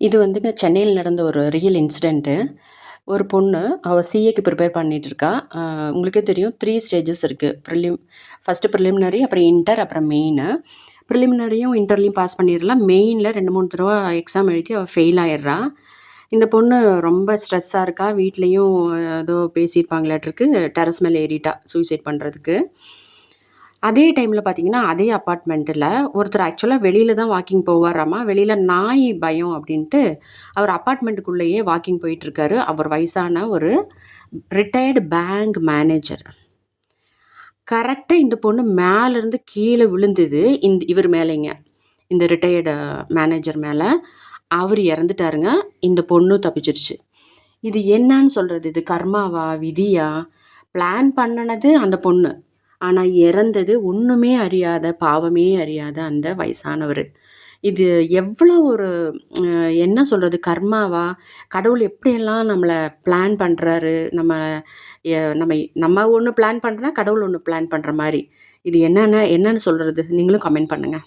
இது வந்துங்க சென்னையில் நடந்த ஒரு ரியல் இன்சிடெண்ட்டு ஒரு பொண்ணு அவள் சிஏக்கு ப்ரிப்பேர் பண்ணிகிட்ருக்கா இருக்கா. உங்களுக்கே தெரியும் த்ரீ ஸ்டேஜஸ் இருக்குது ப்ரிலிம் ஃபஸ்ட்டு ப்ரிலிமினரி அப்புறம் இன்டர் அப்புறம் மெயின் ப்ரிலிமினரியும் இன்டர்லையும் பாஸ் பண்ணிடலாம். மெயினில் ரெண்டு மூணு தடவை எக்ஸாம் எழுதி அவள் ஃபெயில் ஆயிடுறா. இந்த பொண்ணு ரொம்ப ஸ்ட்ரெஸ்ஸாக இருக்கா. வீட்லேயும் ஏதோ பேசியிருப்பாங்களாட்டிருக்கு டெரஸ் மேலே ஏறிட்டா சூசைட் பண்ணுறதுக்கு அதே டைமில் பார்த்தீங்கன்னா அதே அப்பார்ட்மெண்ட்டில் ஒருத்தர் ஆக்சுவலாக வெளியில் தான் வாக்கிங் போவாராமா? வெளியில் நாய் பயம் அப்படின்ட்டு அவர் அப்பார்ட்மெண்ட்டுக்குள்ளேயே வாக்கிங் போயிட்டுருக்காரு. அவர் வயசான ஒரு ரிட்டையர்டு பேங்க் மேனேஜர் கரெக்டாக இந்த பொண்ணு மேலேருந்து கீழே விழுந்தது இந்த இவர் மேலேங்க. இந்த ரிட்டையர்டு மேனேஜர் மேலே. அவர் இறந்துட்டாருங்க. இந்த பொண்ணு தப்பிச்சிருச்சு. இது என்னன்னு சொல்கிறது இது கர்மாவா? விதியா? பிளான் பண்ணினது அந்த பொண்ணு. ஆனால் இறந்தது ஒன்றுமே அறியாத பாவமே அறியாத அந்த வயசானவர். இது எவ்வளோ ஒரு என்ன சொல்கிறது கர்மாவா? கடவுள் எப்படியெல்லாம் நம்மளை பிளான் பண்ணுறாரு நம்ம நம்ம நம்ம ஒன்று பிளான் பண்ணுறா கடவுள் ஒன்று பிளான் பண்ணுற மாதிரி. இது என்னென்ன என்னன்னு சொல்கிறது நீங்களும் கமெண்ட் பண்ணுங்கள்